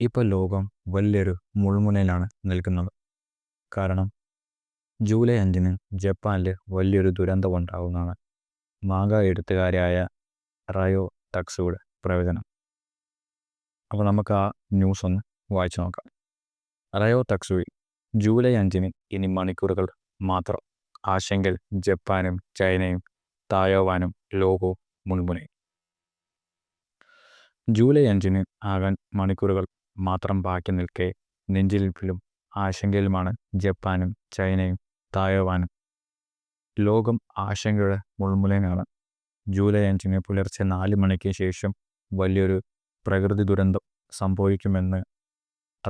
ഇപ്പോൾ ലോകം വലിയൊരു മുൾമുനയിലാണ് നിൽക്കുന്നത്. കാരണം ജൂലൈ അഞ്ചിന് ജപ്പാനിൽ വലിയൊരു ദുരന്തമുണ്ടാകുമെന്നാണ് മാഗ എഴുത്തുകാരിയായ റയോ ടക്സുയുടെ പ്രവചനം. അപ്പോൾ നമുക്ക് ആ ന്യൂസ് ഒന്ന് വായിച്ചു നോക്കാം. റയോ ടക്സുയി ജൂലൈ അഞ്ചിന് ഇനി മണിക്കൂറുകൾ മാത്രം ആശങ്കയിൽ ജപ്പാനും ചൈനയും തായോവാനും ലോകവും മുൾമുനയും ജൂലൈ അഞ്ചിന് ആകാൻ മണിക്കൂറുകൾ മാത്രം ബാക്കി നിൽക്കെ നെഞ്ചിലിപ്പിലും ആശങ്കയിലുമാണ് ജപ്പാനും ചൈനയും തായ്വാനും. ലോകം ആശങ്കയുടെ മുൾമുലയിലാണ് ജൂലൈ അഞ്ചിന് പുലർച്ചെ നാല് മണിക്ക് ശേഷം വലിയൊരു പ്രകൃതി ദുരന്തം സംഭവിക്കുമെന്ന്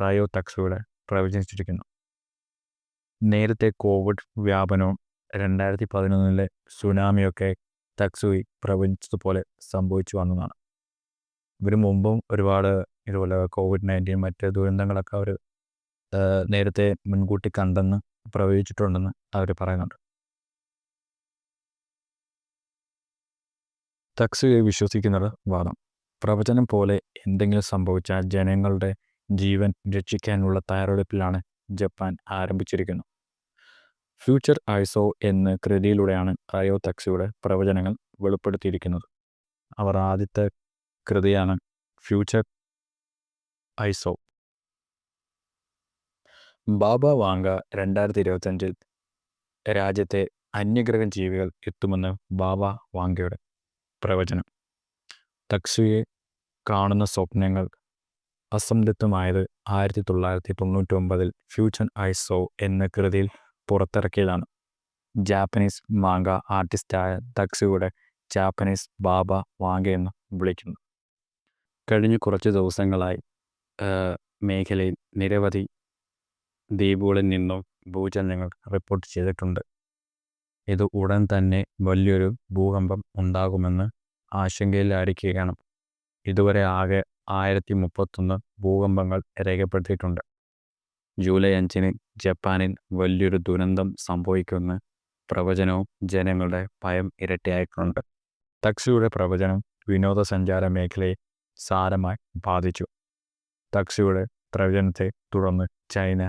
റയോ തക്സുവിടെ പ്രവചിച്ചിരിക്കുന്നു. നേരത്തെ കോവിഡ് വ്യാപനവും രണ്ടായിരത്തി പതിനൊന്നിലെ സുനാമിയൊക്കെ തക്സുയി പ്രവചിച്ചതുപോലെ സംഭവിച്ചു വന്നതാണ്. ഇവർ മുമ്പും ഒരുപാട് ഇതുപോലെ കോവിഡ് നയന്റീൻ മറ്റ് ദുരന്തങ്ങളൊക്കെ അവർ നേരത്തെ മുൻകൂട്ടി കണ്ടെന്ന് പ്രവചിച്ചിട്ടുണ്ടെന്ന് അവർ പറയുന്നുണ്ട്. തക്സുയെ വിശ്വസിക്കുന്നത് വാദം. പ്രവചനം പോലെ എന്തെങ്കിലും സംഭവിച്ചാൽ ജനങ്ങളുടെ ജീവൻ രക്ഷിക്കാനുള്ള തയ്യാറെടുപ്പിലാണ് ജപ്പാൻ ആരംഭിച്ചിരിക്കുന്നു ഫ്യൂച്ചർ ഐസോ എന്ന കൃതിയിലൂടെയാണ് റയോ തക്സിയുടെ പ്രവചനങ്ങൾ വെളിപ്പെടുത്തിയിരിക്കുന്നത്. അവർ ആദ്യത്തെ കൃതിയാണ് ഫ്യൂച്ചർ ഐസോ. ബാബ വാങ്ക രണ്ടായിരത്തി ഇരുപത്തഞ്ചിൽ രാജ്യത്തെ അന്യഗ്രഹ ജീവികൾ എത്തുമെന്ന് ബാബ വാങ്കയുടെ പ്രവചനം. തക്സുയെ കാണുന്ന സ്വപ്നങ്ങൾ അസംതൃപ്തമായത് ആയിരത്തി തൊള്ളായിരത്തി തൊണ്ണൂറ്റി ഒമ്പതിൽ ഫ്യൂച്ചർ ഐസോ എന്ന കൃതിയിൽ പുറത്തിറക്കിയതാണ്. ജാപ്പനീസ് മാങ്ക ആർട്ടിസ്റ്റായ തക്സുയുടെ ജാപ്പനീസ് ബാബ വാങ്ക എന്ന് വിളിക്കുന്നു. കഴിഞ്ഞ കുറച്ച് ദിവസങ്ങളായി മേഖലയിൽ നിരവധി ദ്വീപുകളിൽ നിന്നും ഭൂചലനങ്ങൾ റിപ്പോർട്ട് ചെയ്തിട്ടുണ്ട്. ഇത് ഉടൻ തന്നെ വലിയൊരു ഭൂകമ്പം ഉണ്ടാകുമെന്ന് ആശങ്കയിലായിരിക്കുകയാണ്. ഇതുവരെ ആകെ ആയിരത്തി മുപ്പത്തൊന്ന് ഭൂകമ്പങ്ങൾ രേഖപ്പെടുത്തിയിട്ടുണ്ട്. ജൂലൈ അഞ്ചിന് ജപ്പാനിൽ വലിയൊരു ദുരന്തം സംഭവിക്കുമെന്ന് പ്രവചനവും ജനങ്ങളുടെ ഭയം ഇരട്ടിയായിട്ടുണ്ട്. തക്സിയുടെ പ്രവചനം വിനോദസഞ്ചാര മേഖലയെ സാരമായി ബാധിച്ചു. തക്സിയുടെ പ്രവചനത്തെ തുടർന്ന് ചൈന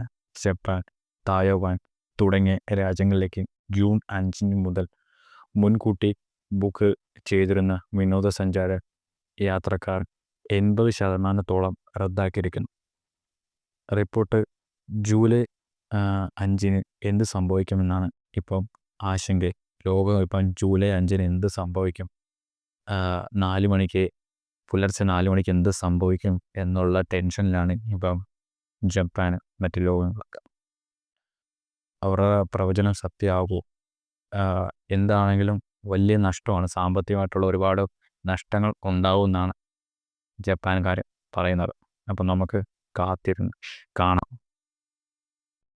ജപ്പാൻ തായ്വാൻ തുടങ്ങിയ രാജ്യങ്ങളിലേക്ക് ജൂൺ അഞ്ചിന് മുതൽ മുൻകൂട്ടി ബുക്ക് ചെയ്തിരുന്ന വിനോദസഞ്ചാര യാത്രക്കാർ എൺപത് ശതമാനത്തോളം റദ്ദാക്കിയിരിക്കുന്നു. റിപ്പോർട്ട് ജൂലൈ അഞ്ചിന് എന്ത് സംഭവിക്കുമെന്നാണ് ഇപ്പം ആശങ്ക. ലോകം ഇപ്പം ജൂലൈ അഞ്ചിന് എന്ത് സംഭവിക്കും? നാല് മണിക്ക് പുലർച്ചെ നാല് മണിക്ക് എന്ത് സംഭവിക്കും എന്നുള്ള ടെൻഷനിലാണ് ഇപ്പം ജപ്പാൻ മറ്റു ലോകങ്ങളൊക്കെ. അവരുടെ പ്രവചനം സത്യമാകുമോ എന്താണെങ്കിലും വലിയ നഷ്ടമാണ്. സാമ്പത്തികമായിട്ടുള്ള ഒരുപാട് നഷ്ടങ്ങൾ ഉണ്ടാവുമെന്നാണ് ജപ്പാൻകാർ പറയുന്നത്. അപ്പം നമുക്ക് കാത്തിരുന്ന് കാണാം.